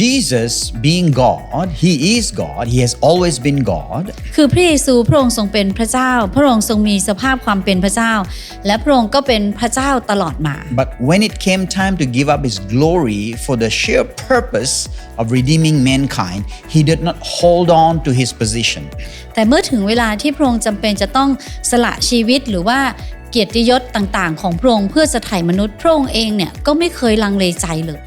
Jesus, being God, He is God, He has always been God, คือพระเยซูพระองค์ทรงเป็นพระเจ้า พระองค์ทรงมีสภาพความเป็นพระเจ้า และพระองค์ก็เป็นพระเจ้าตลอดมา but when it came time to give up His glory for the sheer purpose of redeeming mankind, He did not hold on to His position. แต่เมื่อถึงเวลาที่พระองค์จำเป็นจะต้องสละชีวิตหรือว่าเกียรติยศต่างๆ ของพระองค์เพื่อจะไถ่มนุษย์พระองค์เองเนี่ยก็ไม่เคยลังเลใจเลย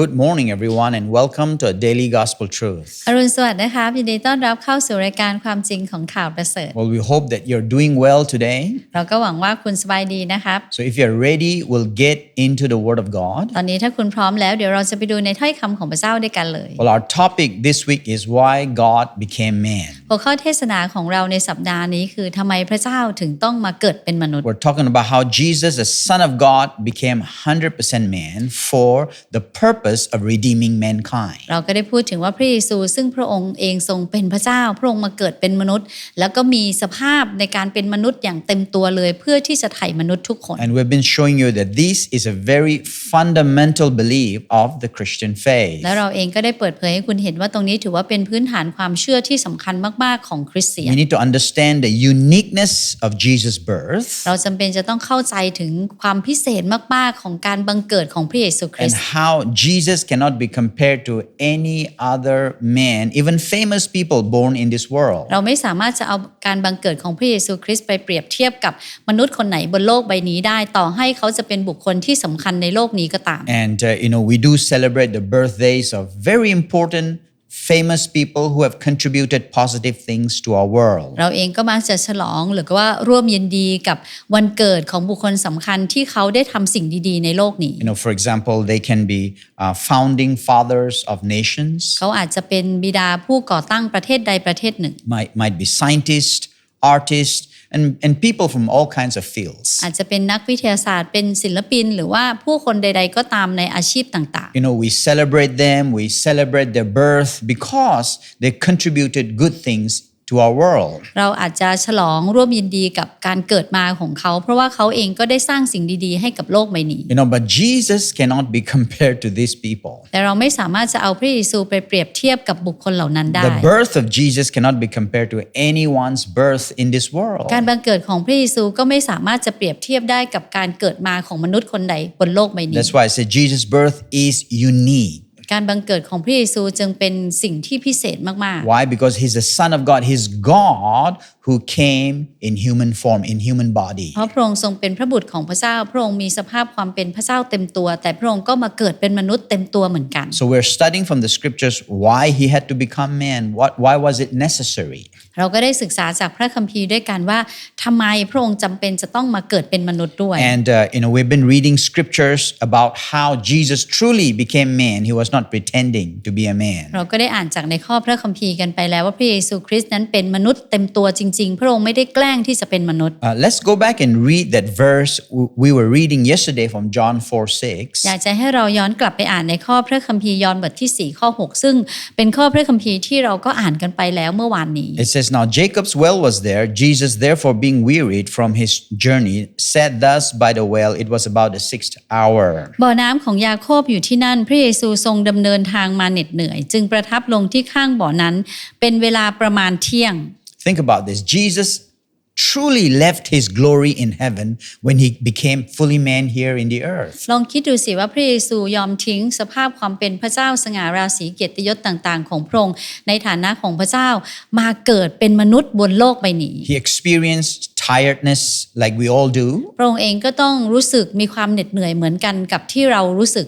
Good morning, everyone, and welcome to a daily gospel truth. อรุณสวัสดิ์นะคะยินดีต้อนรับเข้าสู่รายการความจริงของข่าวประเสริฐ Well, we hope that you're doing well today. เราก็หวังว่าคุณสบายดีนะครับ So, if you're ready, we'll get into the Word of God. ตอนนี้ถ้าคุณพร้อมแล้วเดี๋ยวเราจะไปดูในถ้อยคำของพระเจ้าด้วยกันเลย Well, our topic this week is why God became man. หัวข้อเทศนาของเราในสัปดาห์นี้คือทำไมพระเจ้าถึงต้องมาเกิดเป็นมนุษย์ We're talking about how Jesus, the Son of God, became 100% man for the purpose of redeeming mankind. เราก็ได้พูดถึงว่าพระเยซู ซึ่งพระองค์เองทรงเป็นพระเจ้า พระองค์มาเกิดเป็นมนุษย์ แล้วก็มีสภาพในการเป็นมนุษย์อย่างเต็มตัวเลยเพื่อที่จะไถ่มนุษย์ทุกคน And we've been showing you that this is a very fundamental belief of the Christian faith. แล้วเราเองก็ได้เปิดเผยให้คุณเห็นว่าตรงนี้ถือว่าเป็นพื้นฐานความเชื่อที่สำคัญมาก ๆ ของคริสเตียน We need to understand the uniqueness of Jesus' birth เราจำเป็นจะต้องเข้าใจถึงความพิเศษมาก ๆ ของการบังเกิดของพระเยซูคริ and สต์ how Jesus cannot be compared to any other man, even famous people born in this world. เราไม่สามารถจะเอาการบังเกิดของพระเยซูคริสต์ไปเปรียบเทียบกับมนุษย์คนไหนบนโลกใบนี้ได้ ต่อให้เขาจะเป็นบุคคลที่สำคัญในโลกนี้ก็ตาม And uh, you know, we do celebrate the birthdays of very important, famous people who have contributed positive things to our world. เราเองก็มักจะฉลองหรือก็ว่าร่วมยินดีกับวันเกิดของบุคคลสำคัญที่เขาได้ทำสิ่งดีๆในโลกนี้ You know, for example, they can be uh, founding fathers of nations, เขาอาจจะเป็นบิดาผู้ก่อตั้งประเทศใดประเทศหนึ่ง might might be scientists, artists, and, and people from all kinds of fields. อาจจะเป็นนักวิทยาศาสตร์เป็นศิลปิน หรือว่าผู้คนใด ๆ ก็ตามในอาชีพต่าง You know, we celebrate them, we celebrate their birth because they contributed good things to our world. ๆเราอาจจะฉลองร่วมยินดีกับการเกิดมาของเขา เพราะว่าเขาเองก็ได้สร้างสิ่งดีๆ ให้กับโลกใบนี้ You know, but Jesus cannot be compared to these people. แต่เราไม่สามารถจะเอาพระเยซูไปเปรียบเทียบกับบุคคลเหล่านั้นได้ The birth of Jesus cannot be compared to anyone's birth in this world. การบังเกิดของพระเยซูก็ไม่สามารถจะเปรียบเทียบได้กับการเกิดมาของมนุษย์คนใดบนโลกใบนี้ That's why I said Jesus' birth is unique. การบังเกิดของพระเยซูจึงเป็นสิ่งที่พิเศษมาก Why? Because he's the Son of God. He's God who came in human form, in human body. ๆเพราะพระองค์ทรงเป็นพระบุตรของพระเจ้า พระองค์มีสภาพความเป็นพระเจ้าเต็มตัว แต่พระองค์ก็มาเกิดเป็นมนุษย์เต็มตัวเหมือนกัน So we're studying from the scriptures why he had to become man. What, why was it necessary? เราก็ได้ศึกษาจากพระคัมภีร์ด้วยกันว่าทำไมพระองค์จำเป็นจะต้องมาเกิดเป็นมนุษย์ด้วย And uh, you know, we've been reading scriptures about how Jesus truly became man. He was not pretending to be a man. เราก็ได้อ่านจากในข้อพระคัมภีร์กันไปแล้วว่าพระเยซูคริสต์นั้นเป็นมนุษย์เต็มตัวจริง ๆ พระองค์ไม่ได้แกล้งที่จะเป็นมนุษย์ Uh, let's go back and read that verse w- we were reading yesterday from John 4 6. อยากจะให้เราย้อนกลับไปอ่านในข้อพระคัมภีร์ยอห์นบทที่4ข้อ6ซึ่งเป็นข้อพระคัมภีร์ที่เราก็อ่านกันไปแล้วเมื่อวานนี้ It says, Now Jacob's well was there. Jesus, therefore, being wearied from his journey, sat thus by the well. It was about the sixth hour. บ่อน้ำของยาโคบอยู่ที่นั่น พระเยซูทรงดำเนินทางมาเหน็ดเหนื่อย จึงประทับลงที่ข้างบ่อนั้น เป็นเวลาประมาณเที่ยง Think about this. Jesus truly left his glory in heaven when he became fully man here in the earth. ลองคิดดูสิว่าพระเยซูยอมทิ้งสภาพความเป็นพระเจ้าสง่าราศีเกียรติยศต่างๆ ของพระองค์ในฐานะของพระเจ้ามาเกิดเป็นมนุษย์บนโลกใบนี้ He experienced tiredness like we all do. พระองค์เองก็ต้องรู้สึกมีความเหน็ดเหนื่อยเหมือนกันกับที่เรารู้สึก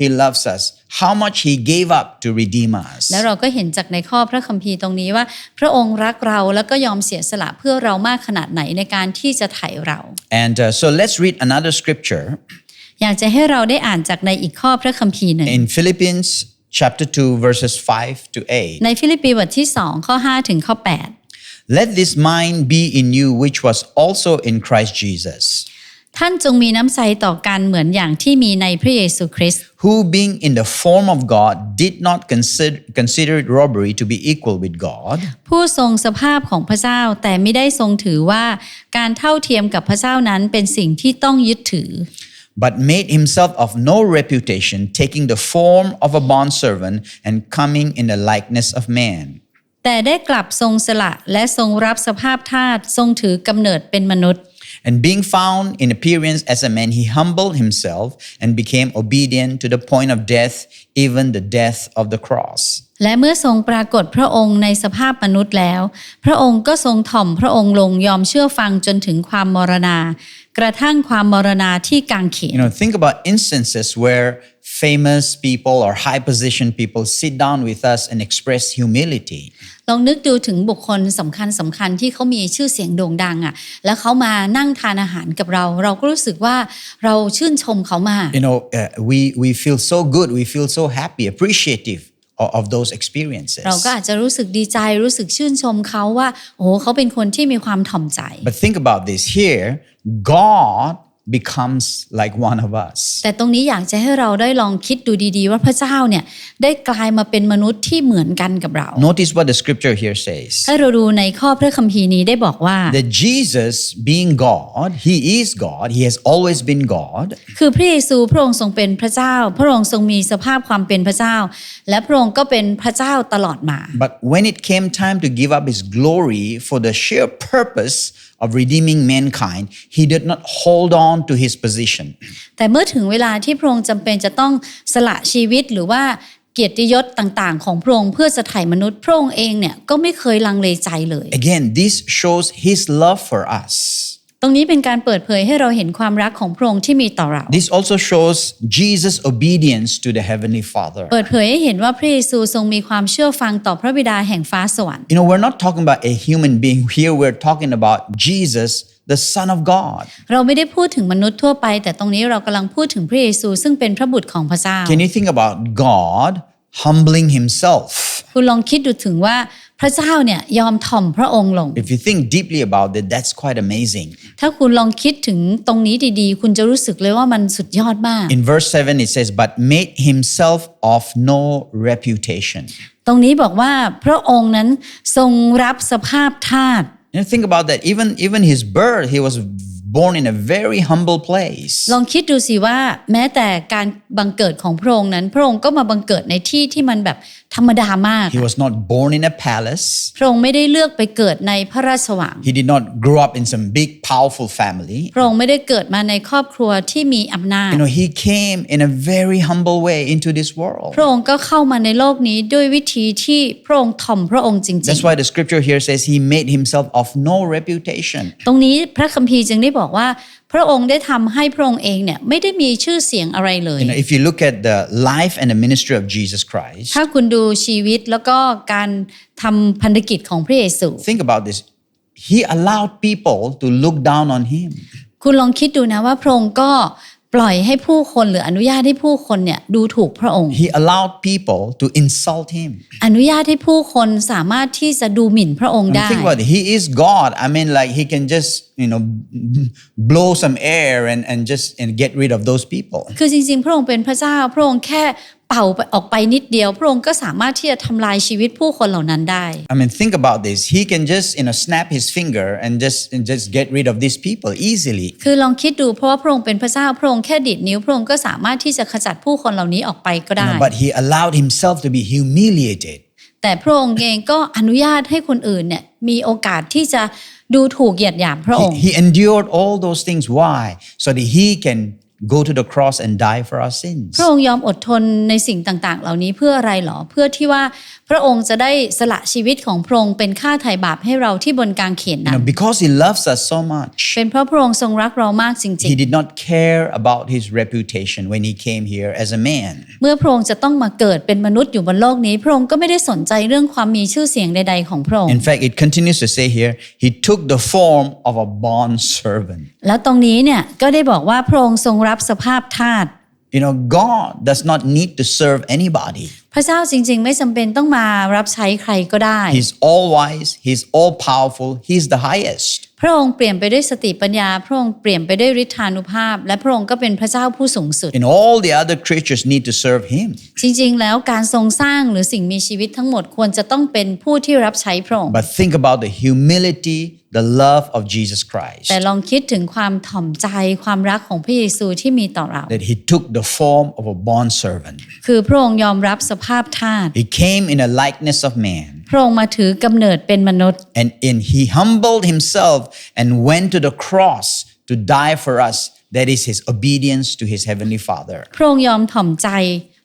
He loves us, how much He gave up to redeem us. ๆแล้วเราก็เห็นจากในข้อพระคัมภีร์ตรงนี้ว่า พระองค์รักเราแล้วก็ยอมเสียสละเพื่อเรามากขนาดไหนในการที่จะไถ่เรา And uh, so, let's read another scripture อยากจะให้เราได้อ่านจากในอีกข้อพระคัมภีร์หนึ่ง in Philippians chapter 2, verses 5 to 8. ในฟิลิปปีบทที่ 2 ข้อ 5 ถึงข้อ 8 Let this mind be in you, which was also in Christ Jesus, ท่านจงมีน้ำใจต่อกันเหมือนอย่างที่มีในพระเยซูคริสต์ who, being in the form of God, did not consider, consider it robbery to be equal with God, ผู้ทรงสภาพของพระเจ้าแต่ไม่ได้ทรงถือว่าการเท่าเทียมกับพระเจ้านั้นเป็นสิ่งที่ต้องยึดถือ but made himself of no reputation, taking the form of a bondservant and coming in the likeness of man. แต่ได้กลับทรงสละและทรงรับสภาพทาสทรงถือกำเนิดเป็นมนุษย์ And being found in appearance as a man, he humbled himself and became obedient to the point of death, even the death of the cross. และเมื่อทรงปรากฏพระองค์ในสภาพมนุษย์แล้ว พระองค์ก็ทรงถ่อมพระองค์ลงยอมเชื่อฟังจนถึงความมรณา กระทั่งความมรณาที่กางเขน You know, think about instances where famous people or high positioned people sit down with us and express humility. ลองนึกดูถึงบุคคลสำคัญสำคัญที่เขามีชื่อเสียงโด่งดังอะ่ะแล้วเขามานั่งทานอาหารกับเรา เราก็รู้สึกว่าเราชื่นชมเขามาก You know, uh, we, we feel so good, we feel so happy, appreciative of, of those experiences. เราก็อาจจะรู้สึกดีใจรู้สึกชื่นชมเขาว่าโอ้โหเขาเป็นคนที่มีความถ่อมใจ But think about this here God becomes like one of us. แต่ตรงนี้อยากจะให้เราได้ลองคิดดูดีๆ ว่าพระเจ้าเนี่ยได้กลายมาเป็นมนุษย์ที่เหมือนกันกับเรา Notice what the scripture here says. ให้เราดูในข้อพระคัมภีร์นี้ได้บอกว่า That Jesus, being God, He is God, He has always been God, คือพระเยซูพระองค์ทรงเป็นพระเจ้า พระองค์ทรงมีสภาพความเป็นพระเจ้า และพระองค์ก็เป็นพระเจ้าตลอดมา but when it came time to give up His glory for the sheer purpose of redeeming mankind, He did not hold on to His position. แต่เมื่อถึงเวลาที่พระองค์จำเป็นจะต้องสละชีวิตหรือว่าเกียรติยศต่างๆ ของพระองค์เพื่อจะไถ่มนุษย์พระองค์เองเนี่ยก็ไม่เคยลังเลใจเลย Again, this shows His love for us. ตรงนี้เป็นการเปิดเผยให้เราเห็นความรักของพระองค์ที่มีต่อเรา This also shows Jesus' obedience to the Heavenly Father. เปิดเผยให้เห็นว่าพระเยซูทรงมีความเชื่อฟังต่อพระบิดาแห่งฟ้าสวรรค์ You know, we're not talking about a human being here, we're talking about Jesus, the Son of God. เราไม่ได้พูดถึงมนุษย์ทั่วไป แต่ตรงนี้เรากำลังพูดถึงพระเยซูซึ่งเป็นพระบุตรของพระเจ้า Can you think about God humbling Himself? คุณลองคิดดูถึงว่า พระเจ้าเนี่ยยอมถ่อมพระองค์ลง If you think deeply about it, that's quite amazing. ถ้าคุณลองคิดถึงตรงนี้ดีๆ คุณจะรู้สึกเลยว่ามันสุดยอดมาก In verse 7, it says, But made Himself of no reputation. ตรงนี้บอกว่าพระองค์นั้นทรงรับสภาพทาส You know, think about that. Even, even His birth, He was born in a very humble place. ลองคิดดูสิว่าแม้แต่การบังเกิดของพระองค์นั้น พระองค์ก็มาบังเกิดในที่ที่มันแบบธรรมดามาก He was not born in a palace. พระองค์ไม่ได้เลือกไปเกิดในพระราชวัง He did not grow up in some big, powerful family. พระองค์ไม่ได้เกิดมาในครอบครัวที่มีอำนาจ You know, He came in a very humble way into this world. พระองค์ก็เข้ามาในโลกนี้ด้วยวิธีที่พระองค์ถ่อมพระองค์จริง That's why the scripture here says He made Himself of no reputation. ๆตรงนี้พระคัมภีร์จึงได้บอกว่าพระองค์ได้ทำให้พระองค์เองเนี่ยไม่ได้มีชื่อเสียงอะไรเลย You know, if you look at the life and the ministry of Jesus Christ, ถ้าคุณดูชีวิตแล้วก็การทำพันธกิจของพระเยซู think about this. He allowed people to look down on Him. คุณลองคิดดูนะว่าพระองค์ก็ปล่อยให้ผู้คนหรืออนุญาตให้ผู้คนเนี่ยดูถูกพระองค์ He allowed people to insult Him. อนุญาตให้ผู้คนสามารถที่จะดูหมิ่นพระองค์ And ได้ think about it. He is God. I mean, like He can just, you know, blow some air and, and just and get rid of those people. คือจริงๆ พระองค์เป็นพระเจ้า พระองค์แค่เป่าไปออกไปนิดเดียว พระองค์ก็สามารถที่จะทำลายชีวิตผู้คนเหล่านั้นได้ I mean, think about this. He can just, you know, snap his finger and just and just get rid of these people easily. คือลองคิดดูเพราะว่าพระองค์เป็นพระเจ้า พระองค์แค่ดีดนิ้ว พระองค์ก็สามารถที่จะขจัดผู้คนเหล่านี้ออกไปก็ You ได้ know, but he allowed himself to be humiliated. แต่พระองค์เองก็อนุญาตให้คนอื่นเนี่ยมีโอกาสที่จะ ดูถูกเหยียดหยามพระองค์ He, he endured all those things. Why? So that he can go to the cross and die for our sins. พระองค์ยอมอดทนในสิ่งต่างๆ เหล่านี้เพื่ออะไรหรอ เพื่อที่ว่า พระองค์จะได้สละชีวิตของพระองค์เป็นค่าไถ่บาปให้เราที่บนกางเขน You นั้ know, น because he loves us so much, เป็นเพราะพระองค์ทรงรักเรามากจริง he did not care about his reputation when he came here as a man. ๆเมื่อพระองค์จะต้องมาเกิดเป็นมนุษย์อยู่บนโลกนี้ พระองค์ก็ไม่ได้สนใจเรื่องความมีชื่อเสียงใด ๆ ของพระองค์ In fact, it continues to say here, he took the form of a bond servant. แล้วตรงนี้เนี่ยก็ได้บอกว่าพระองค์ทรงรับสภาพทาส You know, God does not need to serve anybody. พระเจ้าจริง ๆ ไม่จำเป็นต้องมารับใช้ใครก็ได้ He's all wise, He's all powerful, He's the highest. พระองค์เปลี่ยนไปด้วยสติปัญญา พระองค์เปลี่ยนไปด้วยฤทธานุภาพ และพระองค์ก็เป็นพระเจ้าผู้สูงสุด And all the other creatures need to serve Him. จริง ๆ แล้วการทรงสร้างหรือสิ่งมีชีวิตทั้งหมดควรจะต้องเป็นผู้ที่รับใช้พระองค์ But think about the humility, the love of Jesus Christ. แต่ลองคิดถึงความถ่อมใจความรักของพระเยซูที่มีต่อเรา That He took the form of a bond servant. คือพระองค์ยอมรับสภาพทาส He came in a likeness of man. พระองค์มาถือกำเนิดเป็นมนุษย์ And in He humbled Himself and went to the cross to die for us. That is His obedience to His Heavenly Father. พระองค์ยอมถ่อมใจ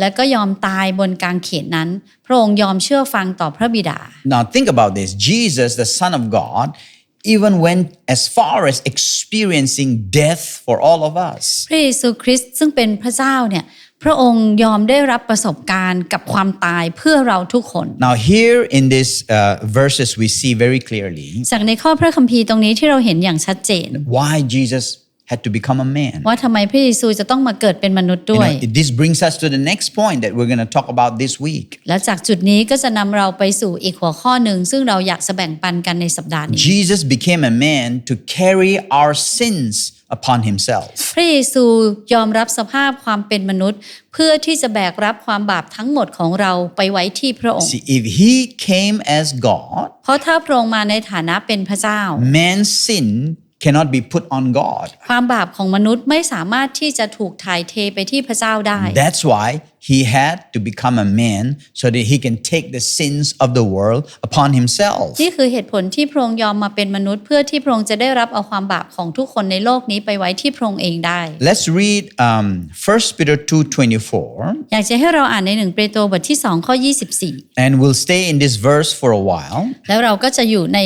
และก็ยอมตายบนกางเขนนั้น พระองค์ยอมเชื่อฟังต่อพระบิดา Now think about this. Jesus, the Son of God, even went as far as experiencing death for all of us. พระเยซูคริสต์ซึ่งเป็นพระเจ้าเนี่ยพระองค์ยอมได้รับประสบการณ์กับความตายเพื่อเราทุกคน Now, here in these uh, verses, we see very clearly จากในข้อพระคัมภีร์ตรงนี้ที่เราเห็นอย่างชัดเจน why Jesus had to become a man. ว่าทำไมพระเยซูจะต้องมาเกิดเป็นมนุษย์ You ด้วย know, this brings us to the next point that we're going to talk about this week. และจากจุดนี้ก็จะนำเราไปสู่อีกหัวข้อหนึ่งซึ่งเราอยากจะแบ่งปันกันในสัปดาห์นี้ Jesus became a man to carry our sins upon himself. พระเยซูยอมรับสภาพความเป็นมนุษย์ เพื่อที่จะแบกรับความบาปทั้งหมดของเราไปไว้ที่พระองค์ See, if he came as God, เพราะถ้าพระองค์มาในฐานะเป็นพระเจ้า man's sin cannot be put on God. ความบาปของมนุษย์ไม่สามารถที่จะถูกถ่ายเทไปที่พระเจ้าได้ That's why he had to become a man so that he can take the sins of the world upon himself. นี่คือเหตุผลที่พระองค์ยอมมาเป็นมนุษย์ เพื่อที่พระองค์จะได้รับเอาความบาปของทุกคนในโลกนี้ไปไว้ที่พระองค์เองได้ Let's read um, 1 Peter 2.24 อยากจะให้เราอ่านในหนึ่งเปโตรบทที่2ข้อ24 and we'll stay in this verse for a while. แล้วเราก็จะอยู่ใน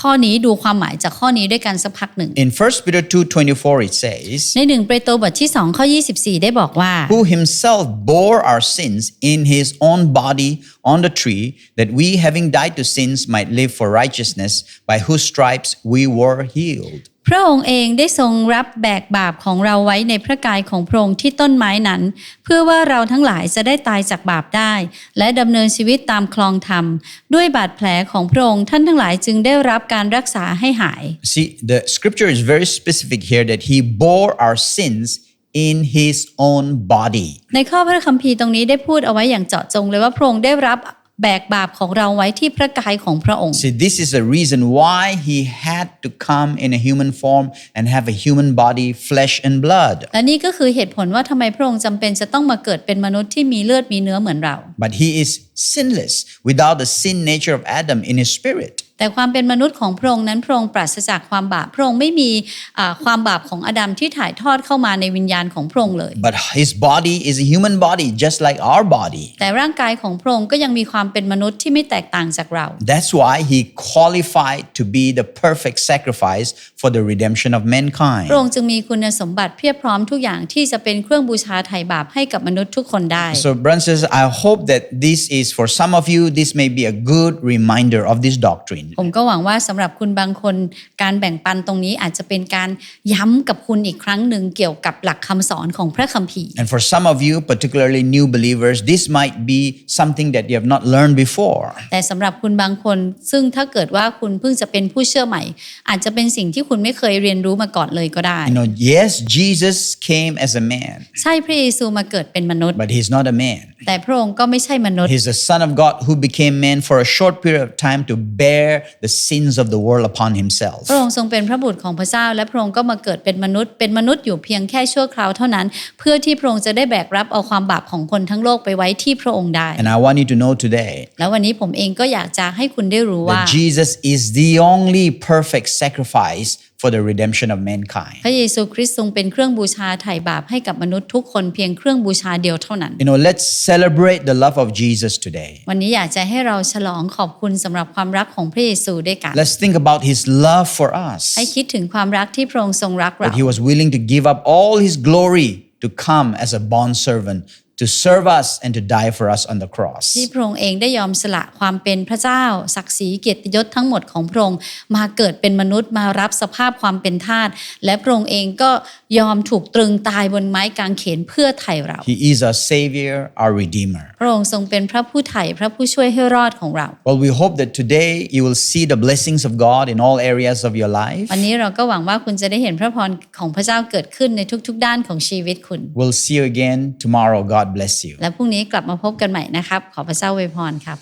ข้อนี้ดูความหมายจากข้อนี้ด้วยกันสักพักหนึ่ง In 1 Peter 2.24 it says, ในหนึ่งเปโตรบทที่2ข้อ24 ได้บอกว่า who himself bore our sins in his own body on the tree, that we, having died to sins, might live for righteousness, by whose stripes we were healed. พระองค์เองได้ทรงรับแบกบาปของเราไว้ในพระกายของพระองค์ที่ต้นไม้นั้น เพื่อว่าเราทั้งหลายจะได้ตายจากบาปได้ และดำเนินชีวิตตามคลองธรรม ด้วยบาดแผลของพระองค์ท่านทั้งหลายจึงได้รับการรักษาให้หาย See, the scripture is very specific here that he bore our sins in his own body. ในข้อพระคัมภีร์ตรงนี้ได้พูดเอาไว้อย่างเจาะจงเลยว่าพระองค์ได้รับแบกบาปของเราไว้ที่พระกายของพระองค์ See, this is the reason why he had to come in a human form and have a human body, flesh and blood. และนี่ก็คือเหตุผลว่าทำไมพระองค์จำเป็นจะต้องมาเกิดเป็นมนุษย์ที่มีเลือดมีเนื้อเหมือนเรา But he is sinless without the sin nature of Adam in his spirit. แต่ความเป็นมนุษย์ของพระองค์นั้นพระองค์ปราศจากความบาปพระองค์ไม่มีอ่าความบาปของอดัมที่ถ่ายทอดเข้ามาในวิญญาณของพระองค์เลย But his body is a human body, just like our body. แต่ร่างกายของพระองค์ก็ยังมีความเป็นมนุษย์ที่ไม่แตกต่างจากเรา That's why he qualified to be the perfect sacrifice for the redemption of พระ mankind. องค์จึงมีคุณสมบัติเพียบพร้อมทุกอย่างที่จะเป็นเครื่องบูชาไถ่บาปให้กับมนุษย์ทุกคนได้ So, brothers and sisters, I hope that this is for some of you, this may be a good reminder of this doctrine. ผมก็หวังว่าสำหรับคุณบางคนการแบ่งปันตรงนี้อาจจะเป็นการย้ำกับคุณอีกครั้งหนึ่งเกี่ยวกับหลักคำสอนของพระคัมภีร์ And for some of you, particularly new believers, this might be something that you have not learned before. แต่สำหรับคุณบางคนซึ่งถ้าเกิดว่าคุณเพิ่งจะเป็นผู้เชื่อใหม่ อาจจะเป็นสิ่งที่คุณไม่เคยเรียนรู้มาก่อนเลยก็ได้ You know, yes, Jesus came as a man, ใช่พระเยซูมาเกิดเป็นมนุษย์ but he's not a man. แต่พระองค์ก็ไม่ใช่มนุษย์ He's the Son of God who became man for a short period of time to bear the sins of the world upon himself. พระองค์ทรงเป็นพระบุตรของพระเจ้า และพระองค์ก็มาเกิดเป็นมนุษย์ เป็นมนุษย์อยู่เพียงแค่ชั่วคราวเท่านั้น เพื่อที่พระองค์จะได้แบกรับเอาความบาปของคนทั้งโลกไปไว้ที่พระองค์ได้ And I want you to know today แล้ววันนี้ผมเองก็อยากจะให้คุณได้รู้ว่า that Jesus is the only perfect sacrifice for the redemption of mankind. พระเยซูคริสต์ทรงเป็นเครื่องบูชาไถ่บาปให้กับมนุษย์ทุกคนเพียงเครื่องบูชาเดียวเท่านั้น You know, let's celebrate the love of Jesus today. วันนี้อยากจะให้เราฉลองขอบคุณสำหรับความรักของพระเยซูด้วยกัน Let's think about his love for us. ให้คิดถึงความรักที่พระองค์ทรงรักเรา That he was willing to give up all his glory to come as a bond servant to serve us and to die for us on the cross. ที่พระองค์เองได้ยอมสละความเป็นพระเจ้า ศักดิ์ศรีเกียรติยศทั้งหมดของพระองค์มาเกิดเป็นมนุษย์มารับสภาพความเป็นทาสและพระองค์เองก็ ยอมถูกตรึงตายบนไม้กางเขนเพื่อไถ่เรา He is our Savior, our Redeemer. พระองค์ทรงเป็นพระผู้ไถ่พระผู้ช่วยให้รอดของเรา Well, we hope that today you will see the blessings of God in all areas of your life. วันนี้เราก็หวังว่าคุณจะได้เห็นพระพรของพระเจ้าเกิดขึ้นในทุกๆ ด้านของชีวิตคุณ We'll see you again tomorrow. God bless you. และพรุ่งนี้กลับมาพบกันใหม่นะครับ ขอพระเจ้าอวยพรครับ